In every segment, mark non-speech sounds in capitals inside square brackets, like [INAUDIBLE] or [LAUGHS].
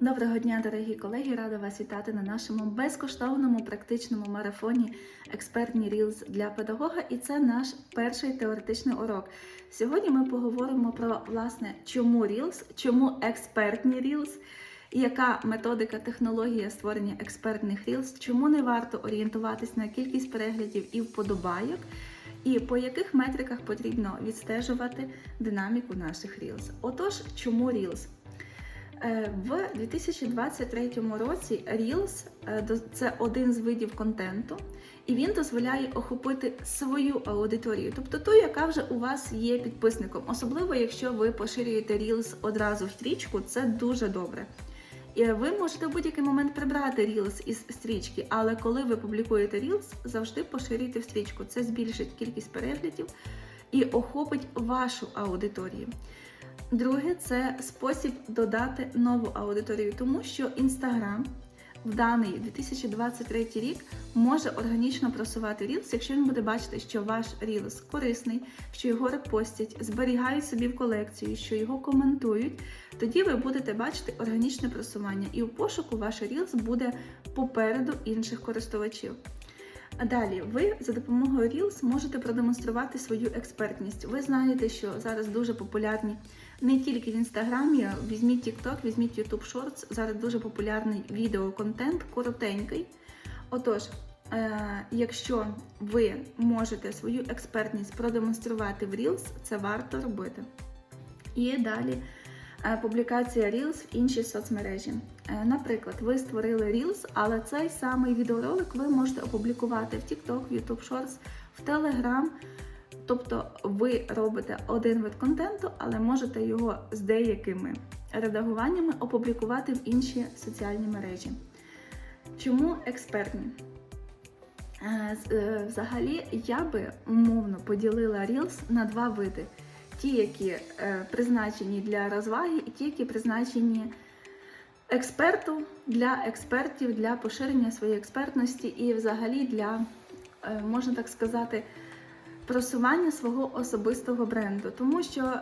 Доброго дня, дорогі колеги! Рада вас вітати на нашому безкоштовному практичному марафоні Експертні Reels для педагога. І це наш перший теоретичний урок. Сьогодні ми поговоримо про власне, чому Reels, чому експертні і яка методика, технологія створення експертних Reels, чому не варто орієнтуватись на кількість переглядів і вподобайок. І по яких метриках потрібно відстежувати динаміку наших Reels. Отож, чому Reels? Е, В 2023 році Reels е, це один з видів контенту, і він дозволяє охопити свою аудиторію, тобто ту, яка вже у вас є підписником. Особливо, якщо ви поширюєте Reels одразу в стрічку, це дуже добре. І ви можете в будь-який момент прибрати Reels із стрічки, але коли ви публікуєте Reels, завжди поширюйте в стрічку. Це збільшить кількість переглядів і охопить вашу аудиторію. Друге, це спосіб додати нову аудиторію, тому що Instagram в даний 2023 рік може органічно просувати Reels, якщо він буде бачити, що ваш Reels корисний, що його репостять, зберігають собі в колекцію, що його коментують, тоді ви будете бачити органічне просування, і у пошуку ваш Reels буде попереду інших користувачів. А Далі ви за допомогою Reels можете продемонструвати свою експертність. Ви знаєте, що зараз дуже популярні не тільки в інстаграмі, візьміть TikTok, візьміть YouTube Shorts. Зараз дуже популярний відеоконтент, коротенький. Отож, е, якщо ви можете свою експертність продемонструвати в Reels, це варто робити. І далі е, публікація Reels в інші соцмережі. Е, Наприклад, ви створили Reels, але цей самий відеоролик ви можете опублікувати в TikTok, в YouTube Shorts, в Telegram. Тобто ви робите один вид контенту, але можете його з деякими редагуваннями опублікувати в інші соціальні мережі. Чому експертні? Е, е, Взагалі, я би умовно поділила Reels на два види: ті, які е, призначені для розваги, і ті, які призначені експерту для експертів, для поширення своєї експертності і взагалі для, можна так сказати, просування свого особистого бренду. Тому що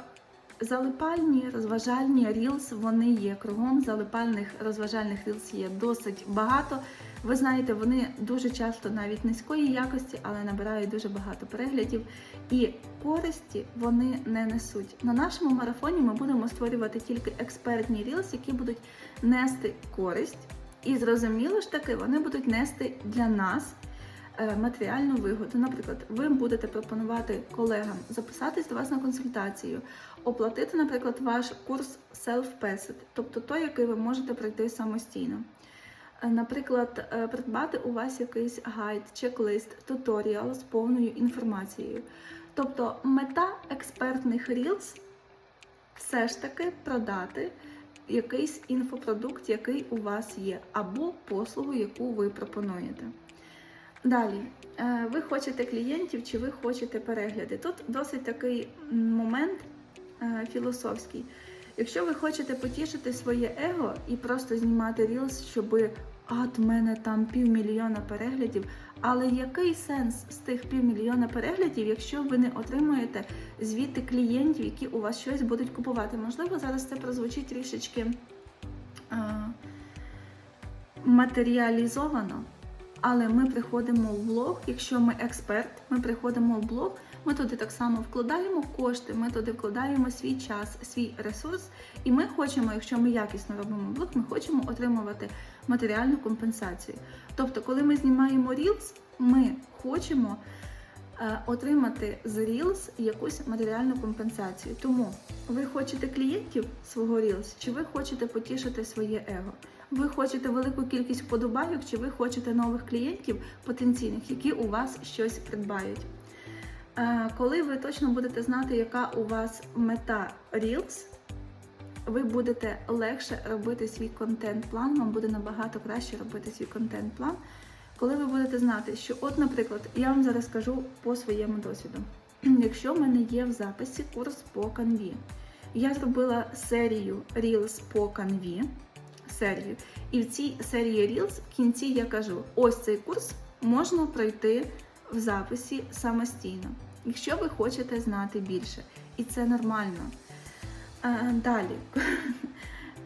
залипальні розважальні Reels, вони є кругом. Залипальних розважальних Reels є досить багато. Ви знаєте, вони дуже часто навіть низької якості, але набирають дуже багато переглядів. І користі вони не несуть. На нашому марафоні ми будемо створювати тільки експертні Reels, які будуть нести користь. І зрозуміло ж таки, вони будуть нести для нас матеріальну вигоду. Наприклад, ви будете пропонувати колегам записатись до вас на консультацію, оплатити, наприклад, ваш курс Self-Paced, тобто той, який ви можете пройти самостійно. Е, Наприклад, е, придбати у вас якийсь гайд, чек-лист, туторіал з повною інформацією. Тобто мета експертних Reels все ж таки продати якийсь інфопродукт, який у вас є, або послугу, яку ви пропонуєте. Далі, е, ви хочете клієнтів чи ви хочете перегляди. Тут досить такий момент е, філософський. Якщо ви хочете потішити своє его і просто знімати рілс, щоб от мене там півмільйона переглядів, але який сенс з тих півмільйона переглядів, якщо ви не отримуєте звідти клієнтів, які у вас щось будуть купувати? Можливо, зараз це прозвучить трішечки е, матеріалізовано. Але ми приходимо в блог, якщо ми експерт, ми приходимо в блог, ми туди так само вкладаємо кошти, ми туди вкладаємо свій час, свій ресурс, і ми хочемо, якщо ми якісно робимо блог, ми хочемо отримувати матеріальну компенсацію. Тобто, коли ми знімаємо Reels, ми хочемо отримати з Reels якусь матеріальну компенсацію. Тому ви хочете клієнтів свого Reels, чи ви хочете потішити своє его? Ви хочете велику кількість вподобайок, чи ви хочете нових клієнтів потенційних, які у вас щось придбають. Е, Коли ви точно будете знати, яка у вас мета Reels, ви будете легше робити свій контент-план, вам буде набагато краще робити свій контент-план, коли ви будете знати, що, от, наприклад, я вам зараз скажу по своєму досвіду. [CLEARS THROAT] Якщо в мене є в записі курс по Canvі, я зробила серію Reels по Canvі, серію. І в цій серії Reels в кінці я кажу: ось цей курс можна пройти в записі самостійно, якщо ви хочете знати більше. І це нормально. Е, Далі, [LAUGHS]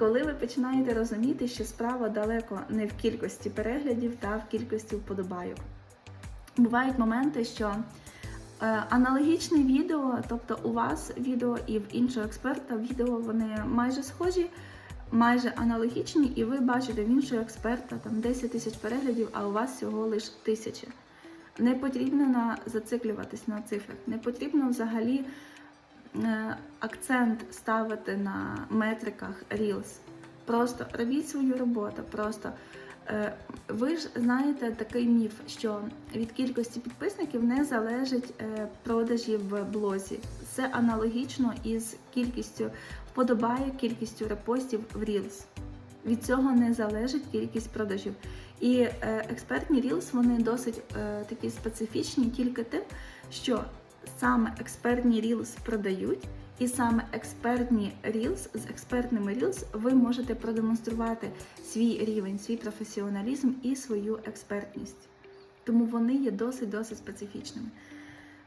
коли ви починаєте розуміти, що справа далеко не в кількості переглядів та в кількості вподобайок. Бувають моменти, що е, аналогічне відео, тобто у вас відео і в іншого експерта відео, вони майже схожі, майже аналогічні, і ви бачите в іншого експерта там 10 тисяч переглядів, а у вас всього лише тисячі. Не потрібно зациклюватись на цифрах, не потрібно взагалі е, акцент ставити на метриках Reels. Просто робіть свою роботу. Просто е, ви ж знаєте такий міф, що від кількості підписників не залежить е, продажі в блозі. Це аналогічно із кількістю вподобає, кількістю репостів в Reels. Від цього не залежить кількість продажів. І е, експертні Reels, вони досить такі специфічні тільки тим, що саме експертні Reels продають, і саме експертні Reels з експертними Reels ви можете продемонструвати свій рівень, свій професіоналізм і свою експертність. Тому вони є досить-досить специфічними.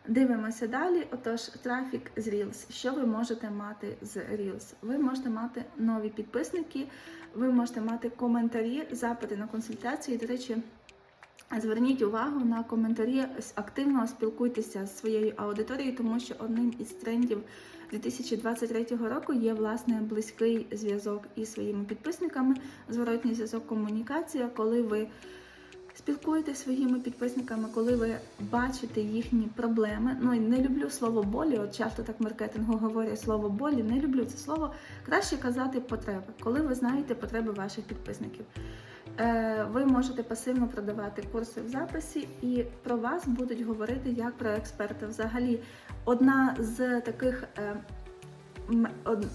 Дивимося далі. Отож, трафік з Reels. Що ви можете мати з Reels? Ви можете мати нові підписники, ви можете мати коментарі, запити на консультації. До речі, зверніть увагу на коментарі, активно спілкуйтеся з своєю аудиторією, тому що одним із трендів 2023 року є власне близький зв'язок із своїми підписниками, зворотній зв'язок комунікація, коли ви спілкуєтеся зі своїми підписниками, коли ви бачите їхні проблеми. Ну і не люблю слово болі. От часто так маркетингу говорять слово болі. Не люблю це слово. Краще казати потреби, коли ви знаєте потреби ваших підписників. Е, Ви можете пасивно продавати курси в записі, і про вас будуть говорити як про експерта. Взагалі, одна з таких. е,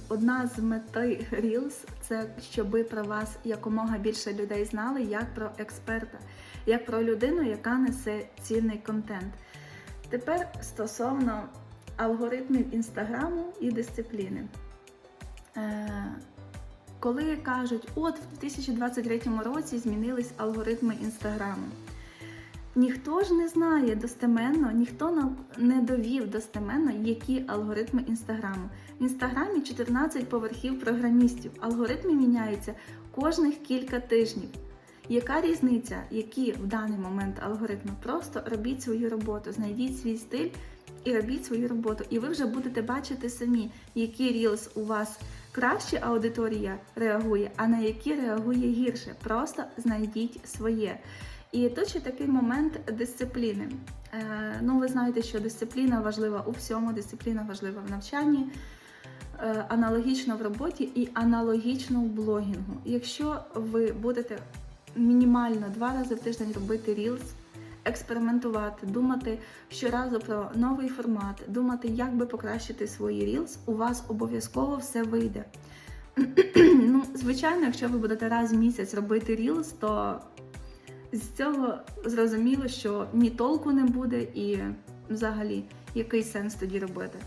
Одна з мети Reels – це щоб про вас якомога більше людей знали як про експерта, як про людину, яка несе цінний контент. Тепер стосовно алгоритмів інстаграму і дисципліни. Коли кажуть, от в 2023 році змінились алгоритми інстаграму. Ніхто ж не знає достеменно, ніхто не довів достеменно, які алгоритми інстаграму. В інстаграмі 14 поверхів програмістів. Алгоритми міняються кожних кілька тижнів. Яка різниця, які в даний момент алгоритми? Просто робіть свою роботу, знайдіть свій стиль і робіть свою роботу. І ви вже будете бачити самі, які рілс у вас краще аудиторія реагує, а на які реагує гірше. Просто знайдіть своє. І тут ще такий момент дисципліни. Е, ну, ви знаєте, що дисципліна важлива у всьому, дисципліна важлива в навчанні, е, аналогічно в роботі і аналогічно в блогінгу. Якщо ви будете мінімально два рази в тиждень робити рілс, експериментувати, думати щоразу про новий формат, думати, як би покращити свої рілс, у вас обов'язково все вийде. [CLEARS THROAT] ну, звичайно, якщо ви будете раз в місяць робити рілс, то з цього зрозуміло, що ні толку не буде і взагалі який сенс тоді робити.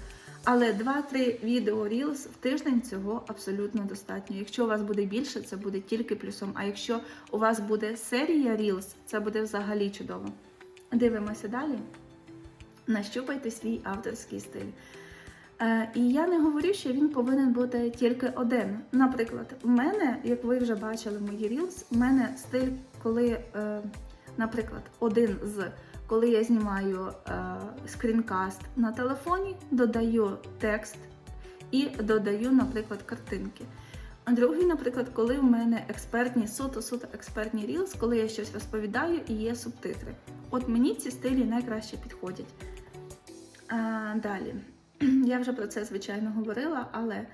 Але 2-3 відео Reels в тиждень цього абсолютно достатньо. Якщо у вас буде більше, це буде тільки плюсом. А якщо у вас буде серія Reels, це буде взагалі чудово. Дивимося далі. Нащупайте свій авторський стиль. Е, і я не говорю, що він повинен бути тільки один. Наприклад, в мене, як ви вже бачили мої Reels, в мене стиль, коли, е, наприклад, один з коли я знімаю е, скрінкаст на телефоні, додаю текст і додаю, наприклад, картинки. А другий, наприклад, коли в мене експертні, суто-суто експертні Reels, коли я щось розповідаю і є субтитри. От мені ці стилі найкраще підходять. А, далі. [CLEARS THROAT] Я вже про це, звичайно, говорила, але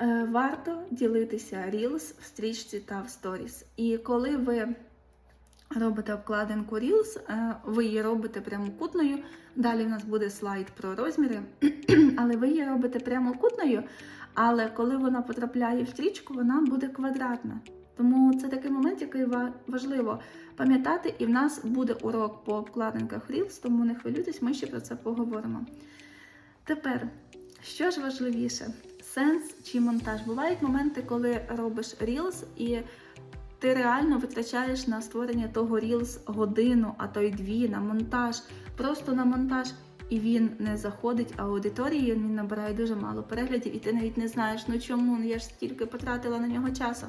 е, варто ділитися Reels в стрічці та в сторіс. І коли ви робите обкладинку Reels, е, ви її робите прямокутною. Далі в нас буде слайд про розміри, [CLEARS THROAT] але ви її робите прямокутною, але коли вона потрапляє в стрічку, вона буде квадратна. Тому це такий момент, який важливо пам'ятати, і в нас буде урок по обкладинках Reels, тому не хвилюйтесь, ми ще про це поговоримо. Тепер, що ж важливіше, сенс чи монтаж? Бувають моменти, коли робиш Reels і ти реально витрачаєш на створення того Reels годину, а то й дві, на монтаж, просто на монтаж. І він не заходить аудиторії, він набирає дуже мало переглядів, і ти навіть не знаєш, ну чому я ж стільки потратила на нього часу.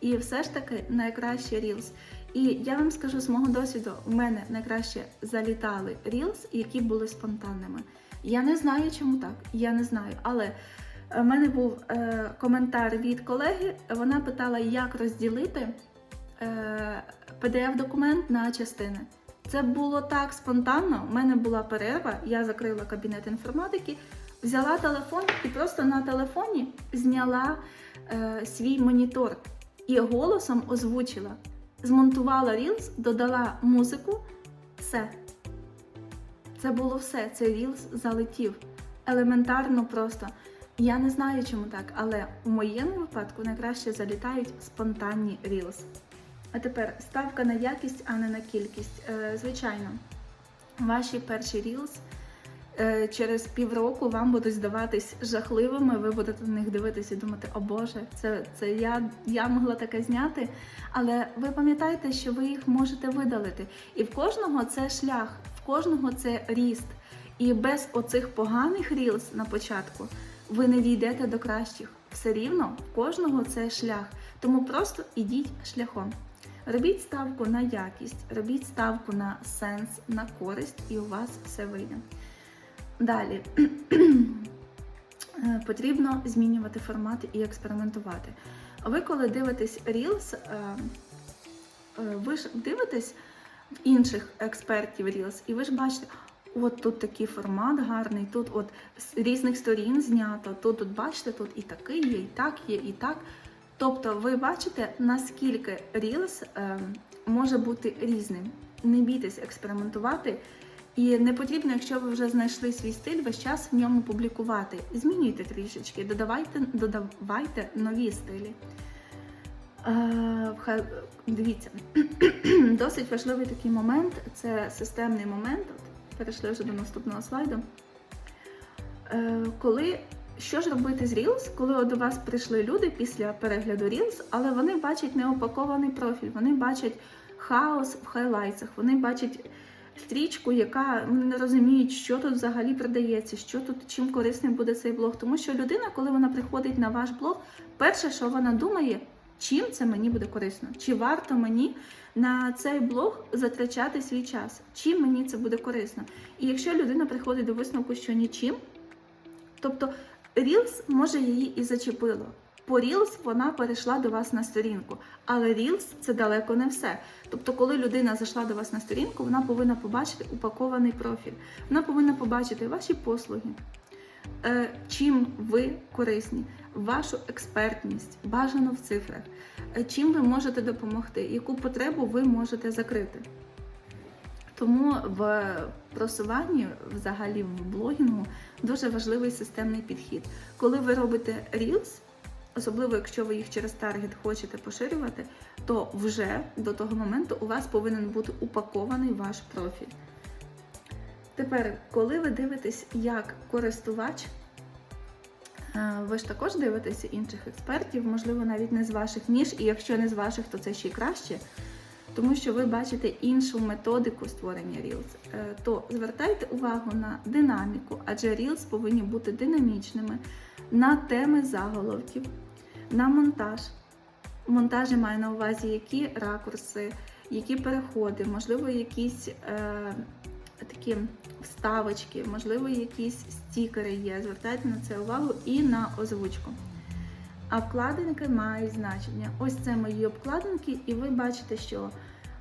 І все ж таки найкраще Reels. І я вам скажу з мого досвіду, у мене найкраще залітали Reels, які були спонтанними. Я не знаю, чому так. Я не знаю. Але в мене був е, коментар від колеги. Вона питала, як розділити е, PDF-документ на частини. Це було так спонтанно. У мене була перерва, я закрила кабінет інформатики, взяла телефон і просто на телефоні зняла е, свій монітор і голосом озвучила. Змонтувала Reels, додала музику, все. Це було все. Цей Reels залетів. Елементарно просто. Я не знаю, чому так, але у моєму випадку найкраще залітають спонтанні Reels. А тепер ставка на якість, а не на кількість. Е, звичайно, ваші перші Reels е, через півроку вам будуть здаватись жахливими. Ви будете на них дивитися і думати, о Боже, це, це я, я могла таке зняти. Але ви пам'ятаєте, що ви їх можете видалити. І в кожного це шлях, в кожного це ріст. І без оцих поганих Reels на початку ви не дійдете до кращих. Все рівно в кожного це шлях. Тому просто ідіть шляхом. Робіть ставку на якість, робіть ставку на сенс, на користь, і у вас все вийде. Далі [CLEARS THROAT] Е, потрібно змінювати формати і експериментувати. Ви, коли дивитесь Reels, е, е, ви ж дивитесь в інших експертів Reels, і ви ж бачите, от тут такий формат гарний, тут от з різних сторін знято, тут, тут бачите, тут і такий є, і так є, і так. Тобто ви бачите, наскільки Reels е, може бути різним. Не бійтесь експериментувати. І не потрібно, якщо ви вже знайшли свій стиль, весь час в ньому публікувати. Змінюйте трішечки, додавайте, додавайте нові стилі. Е, Дивіться, [CLEARS THROAT] досить важливий такий момент це системний момент. Перейшли вже до наступного слайду. Е, Коли що ж робити з Reels, коли до вас прийшли люди після перегляду Reels, але вони бачать неопакований профіль, вони бачать хаос в хайлайтсах, вони бачать стрічку, яка вони не розуміють, що тут взагалі продається, що тут чим корисним буде цей блог. Тому що людина, коли вона приходить на ваш блог, перше, що вона думає, чим це мені буде корисно, чи варто мені на цей блог затрачати свій час, чим мені це буде корисно. І якщо людина приходить до висновку, що нічим, тобто Reels, може її і зачепило. По Reels вона перейшла до вас на сторінку, але Reels це далеко не все. Тобто, коли людина зайшла до вас на сторінку, вона повинна побачити упакований профіль. Вона повинна побачити ваші послуги, е, чим ви корисні, вашу експертність, бажано в цифрах, е, чим ви можете допомогти, яку потребу ви можете закрити. Тому в просуванні, взагалі в блогінгу, дуже важливий системний підхід. Коли ви робите Reels, особливо якщо ви їх через таргет хочете поширювати, то вже до того моменту у вас повинен бути упакований ваш профіль. Тепер, коли ви дивитесь як користувач, е, ви ж також дивитеся інших експертів, можливо, навіть не з ваших ніж, і якщо не з ваших, то це ще й краще. Тому що ви бачите іншу методику створення Reels, Е, то звертайте увагу на динаміку, адже Reels повинні бути динамічними, на теми заголовків, на монтаж. Монтаж я маю на увазі, які ракурси, які переходи, можливо, якісь е, такі вставочки, можливо, якісь стікери є. Звертайте на це увагу і на озвучку. А вкладинки мають значення. Ось це мої обкладинки, і ви бачите, що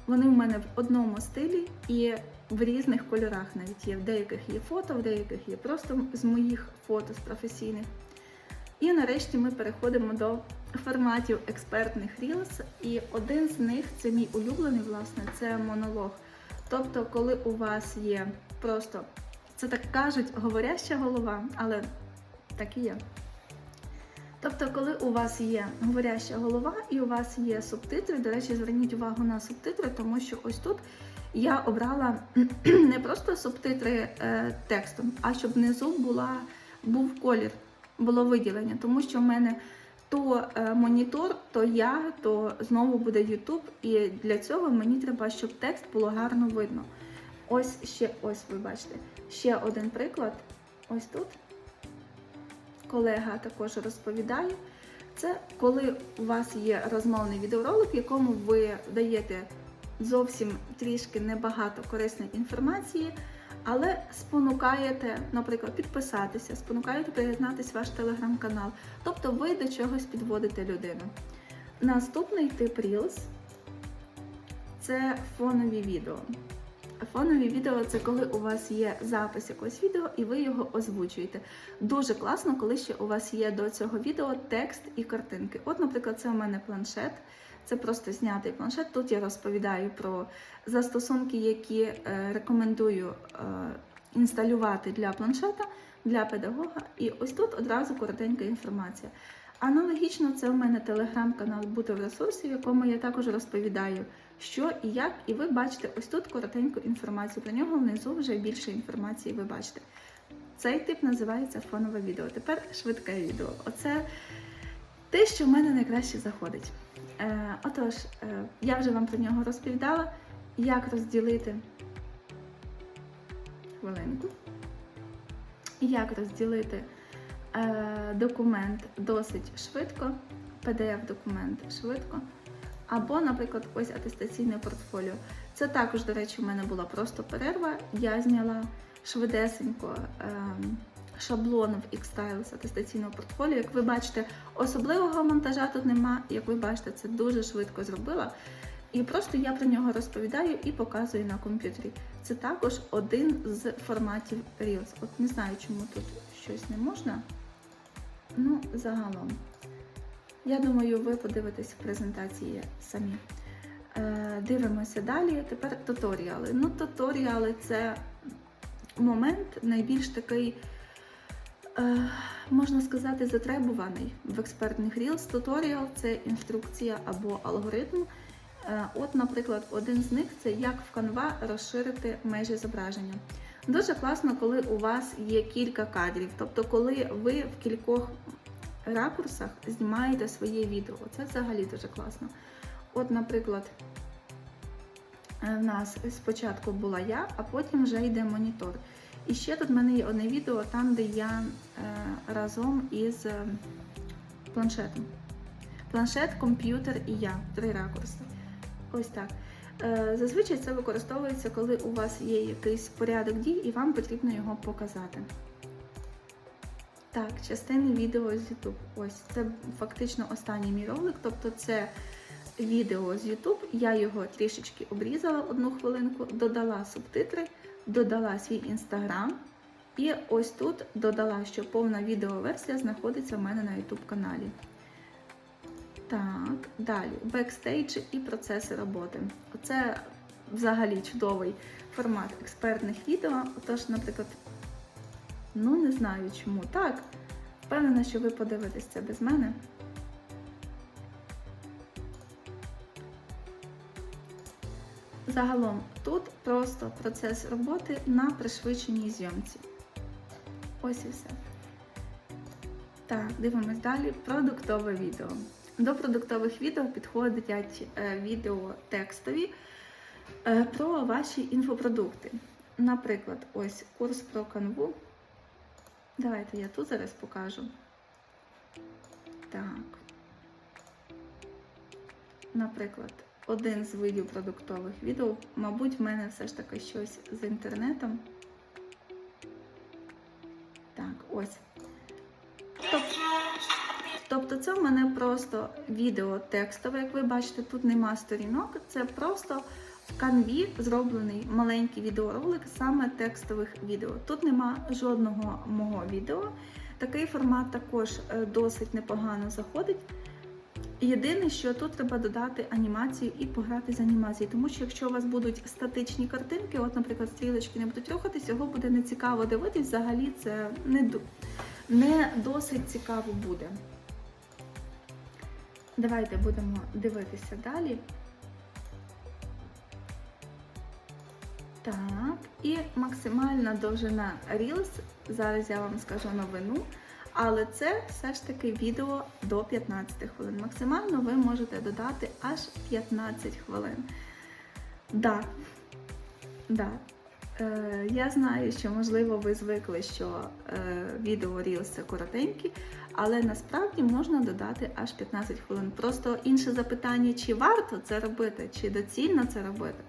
вони в мене в одному стилі і в різних кольорах навіть є. В деяких є фото, в деяких є просто з моїх фото з професійних. І нарешті ми переходимо до форматів експертних Reels. І один з них це мій улюблений, власне, це монолог. Тобто, коли у вас є просто, це так кажуть, говоряща голова, але так і є. Тобто, коли у вас є говоряща голова і у вас є субтитри, до речі, зверніть увагу на субтитри, тому що ось тут я обрала [CLEARS THROAT] не просто субтитри е, текстом, а щоб внизу була, був колір, було виділення, тому що в мене то е, монітор, то я, то знову буде YouTube, і для цього мені треба, щоб текст було гарно видно. Ось ще, ось ви бачите, ще один приклад. Ось тут колега також розповідає. Це коли у вас є розмовний відеоролик, в якому ви даєте зовсім трішки небагато корисної інформації, але спонукаєте, наприклад, підписатися, спонукаєте приєднатися ваш телеграм-канал. Тобто ви до чогось підводите людину. Наступний тип Reels – це фонові відео. Фонові відео це коли у вас є запис якогось відео і ви його озвучуєте. Дуже класно, коли ще у вас є до цього відео текст і картинки. От, наприклад, це у мене планшет. Це просто знятий планшет. Тут я розповідаю про застосунки, які е, рекомендую е, інсталювати для планшета, для педагога. І ось тут одразу коротенька інформація. Аналогічно, це у мене телеграм-канал Бути в ресурсі, в якому я також розповідаю, що і як, і ви бачите ось тут коротеньку інформацію. Про нього внизу вже більше інформації ви бачите. Цей тип називається фонове відео. Тепер швидке відео. Оце те, що в мене найкраще заходить. Е, отож, е, я вже вам про нього розповідала, як розділити хвилинку, як розділити е, документ досить швидко, PDF-документ швидко. Або, наприклад, ось атестаційне портфоліо. Це також, до речі, у мене була просто перерва. Я зняла швидесенько ем, шаблон в Xstyle з атестаційного портфоліо. Як ви бачите, особливого монтажа тут нема. Як ви бачите, це дуже швидко зробила. І просто я про нього розповідаю і показую на комп'ютері. Це також один з форматів Reels. От не знаю, чому тут щось не можна. Ну, загалом. Я думаю, ви подивитесь в презентації самі. Е, дивимося далі. Тепер туторіали. Ну, туторіали це момент найбільш такий, е, можна сказати, затребуваний в експертних Reels. Туторіал це інструкція або алгоритм. Е, От, наприклад, один з них це як в Canva розширити межі зображення. Дуже класно, коли у вас є кілька кадрів, тобто, коли ви в кількох ракурсах знімаєте своє відео. Це взагалі дуже класно. От, наприклад, е, в нас спочатку була я, а потім вже йде монітор. І ще тут в мене є одне відео, там, де я е, разом із е, планшетом. Планшет, комп'ютер і я. Три ракурси. Ось так. Зазвичай це використовується, коли у вас є якийсь порядок дій і вам потрібно його показати. Так, частини відео з YouTube. Ось це фактично останній мій ролик, тобто це відео з YouTube. Я його трішечки обрізала одну хвилинку, додала субтитри, додала свій інстаграм. І ось тут додала, що повна відеоверсія знаходиться в мене на YouTube каналі. Так, далі. Бекстейджі і процеси роботи. Оце взагалі чудовий формат експертних відео. Отож, наприклад, ну не знаю чому. Так, впевнена, що ви подивитесь це без мене. Загалом тут просто процес роботи на пришвидшеній зйомці. Ось і все. Так, дивимось далі. Продуктове відео. До продуктових відео підходять е, відео текстові е, про ваші інфопродукти. Наприклад, ось курс про канву. Давайте я тут зараз покажу. Так. Наприклад, один з видів продуктових відео, мабуть, в мене все ж таки щось з інтернетом. Так, ось. Тобто, це в мене просто відео текстове, як ви бачите, тут нема сторінок, це просто в канві зроблений маленький відеоролик саме текстових відео. Тут нема жодного мого відео. Такий формат також е, досить непогано заходить. Єдине, що тут треба додати анімацію і пограти з анімацією, тому що якщо у вас будуть статичні картинки, от, наприклад, стрілочки не будуть рухатись, його буде не цікаво дивитись, взагалі це не, не досить цікаво буде. Давайте будемо дивитися далі. Так, і максимальна довжина Reels, зараз я вам скажу новину, але це все ж таки відео до 15 хвилин. Максимально ви можете додати аж 15 хвилин. Да, да. Е, Я знаю, що можливо ви звикли, що е, відео Reels це коротенькі, але насправді можна додати аж 15 хвилин. Просто інше запитання, чи варто це робити, чи доцільно це робити,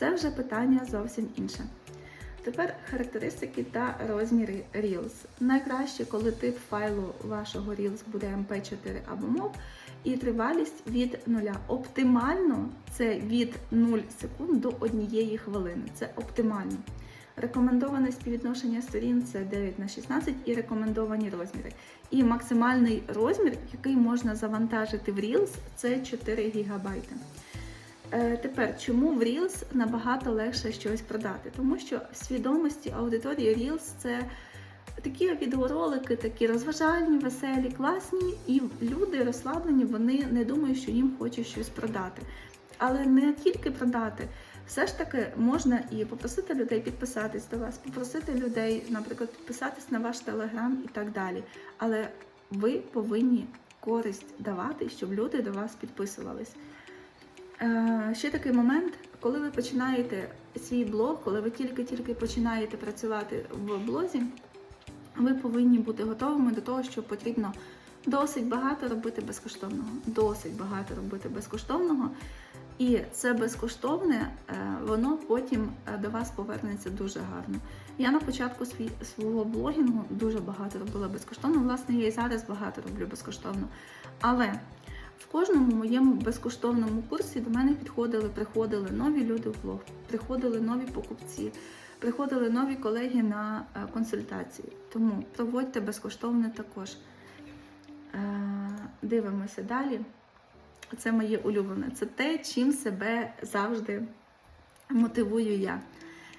це вже питання зовсім інше. Тепер характеристики та розміри Reels. Найкраще, коли тип файлу вашого Reels буде MP4 або MOV, і тривалість від 0. Оптимально це від 0 секунд до 1 хвилини. Це оптимально. Рекомендоване співвідношення сторін це 9 на 16 і рекомендовані розміри. І максимальний розмір, який можна завантажити в Reels, це 4 ГБ. Е, Тепер, чому в Reels набагато легше щось продати? Тому що в свідомості аудиторії Reels це такі відеоролики, такі розважальні, веселі, класні, і люди розслаблені, вони не думають, що їм хочуть щось продати. Але не тільки продати, все ж таки можна і попросити людей підписатись до вас, попросити людей, наприклад, підписатись на ваш телеграм і так далі. Але ви повинні користь давати, щоб люди до вас підписувались. Е, Ще такий момент, коли ви починаєте свій блог, коли ви тільки-тільки починаєте працювати в блозі, ви повинні бути готовими до того, що потрібно досить багато робити безкоштовного. Досить багато робити безкоштовного. І це безкоштовне, е, воно потім е, до вас повернеться дуже гарно. Я на початку свого блогінгу дуже багато робила безкоштовно. Власне, я і зараз багато роблю безкоштовно. Але в кожному моєму безкоштовному курсі до мене підходили, приходили нові люди в блог, приходили нові покупці, приходили нові колеги на е, консультації. Тому проводьте безкоштовне також. Е, Дивимося далі. Це моє улюблене. Це те, чим себе завжди мотивую я.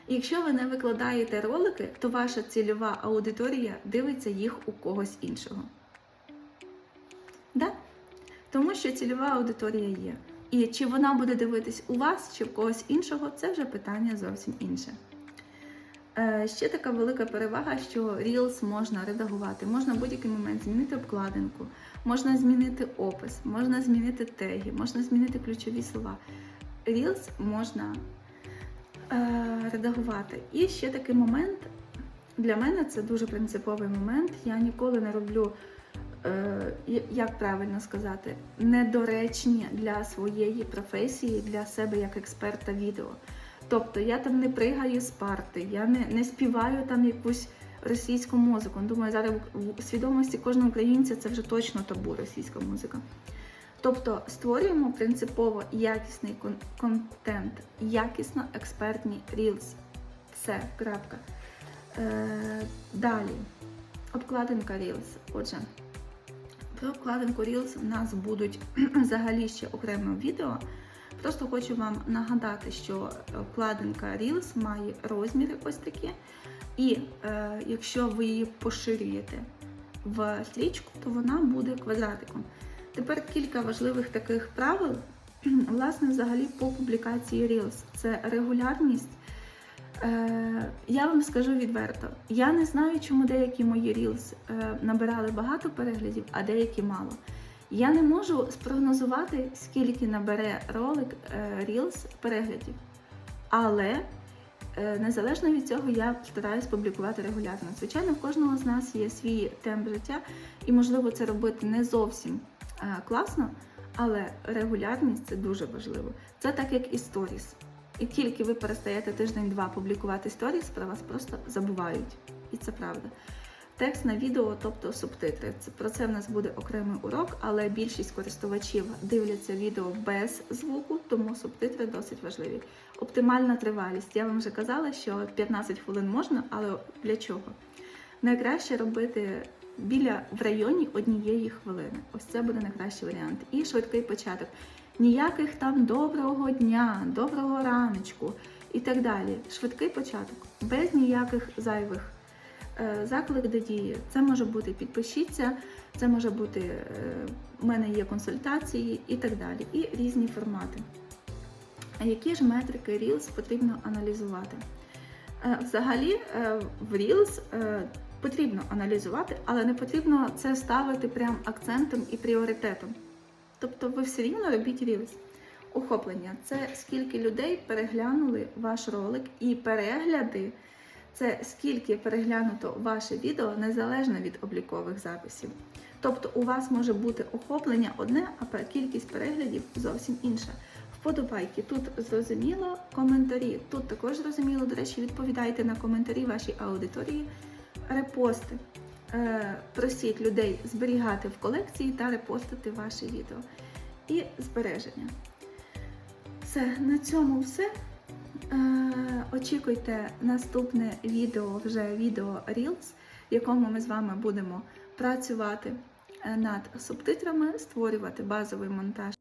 Якщо ви не викладаєте ролики, то ваша цільова аудиторія дивиться їх у когось іншого. Да? Тому що цільова аудиторія є. І чи вона буде дивитись у вас, чи в когось іншого, це вже питання зовсім інше. Е, Ще така велика перевага, що Reels можна редагувати, можна в будь-який момент змінити обкладинку, можна змінити опис, можна змінити теги, можна змінити ключові слова. Reels можна е, редагувати. І ще такий момент, для мене це дуже принциповий момент. Я ніколи не роблю, як правильно сказати, недоречні для своєї професії, для себе як експерта відео. Тобто я там не пригаю з парти, я не, не співаю там якусь російську музику. Думаю, зараз в свідомості кожного українця це вже точно табу російська музика. Тобто створюємо принципово якісний кон- контент, якісно експертні reels. Все, крапка. Е, далі. Обкладинка Reels. Отже, про обкладинку Reels у нас будуть [CLEARS THROAT] взагалі ще окреме відео. Просто хочу вам нагадати, що обкладинка Reels має розміри ось такі. І е, якщо ви її поширюєте в стрічку, то вона буде квадратиком. Тепер кілька важливих таких правил, [CLEARS THROAT] власне, взагалі по публікації Reels. Це регулярність. Е, я вам скажу відверто, я не знаю, чому деякі мої Reels е, набирали багато переглядів, а деякі мало. Я не можу спрогнозувати, скільки набере ролик е, Reels переглядів. Але е, незалежно від цього я стараюсь публікувати регулярно. Звичайно, в кожного з нас є свій темп життя, і можливо це робити не зовсім е, класно, але регулярність це дуже важливо. Це так, як і сторіс. І тільки ви перестаєте тиждень-два публікувати сторіс, про вас просто забувають. І це правда. Текст на відео, тобто субтитри. Про це в нас буде окремий урок, але більшість користувачів дивляться відео без звуку, тому субтитри досить важливі. Оптимальна тривалість. Я вам вже казала, що 15 хвилин можна, але для чого? Найкраще робити біля в районі однієї хвилини. Ось це буде найкращий варіант. І швидкий початок. Ніяких там доброго дня, доброго раночку і так далі. Швидкий початок, без ніяких зайвих е, заклик до дії. Це може бути підпишіться, це може бути е, у мене є консультації і так далі. І різні формати. Які ж метрики Reels потрібно аналізувати? Е, Взагалі в Reels потрібно аналізувати, але не потрібно це ставити прям акцентом і пріоритетом. Тобто ви все рівно робіть Reels. охоплення це скільки людей переглянули ваш ролик і перегляди. Це скільки переглянуто ваше відео незалежно від облікових записів. Тобто у вас може бути охоплення одне, а кількість переглядів зовсім інша. Вподобайки тут зрозуміло, коментарі тут також зрозуміло. До речі, відповідайте на коментарі вашій аудиторії, репости. Е, Просіть людей зберігати в колекції та репостити ваше відео. І збереження. Все, на цьому все. Е, Очікуйте наступне відео, вже відео Reels, в якому ми з вами будемо працювати е, над субтитрами, створювати базовий монтаж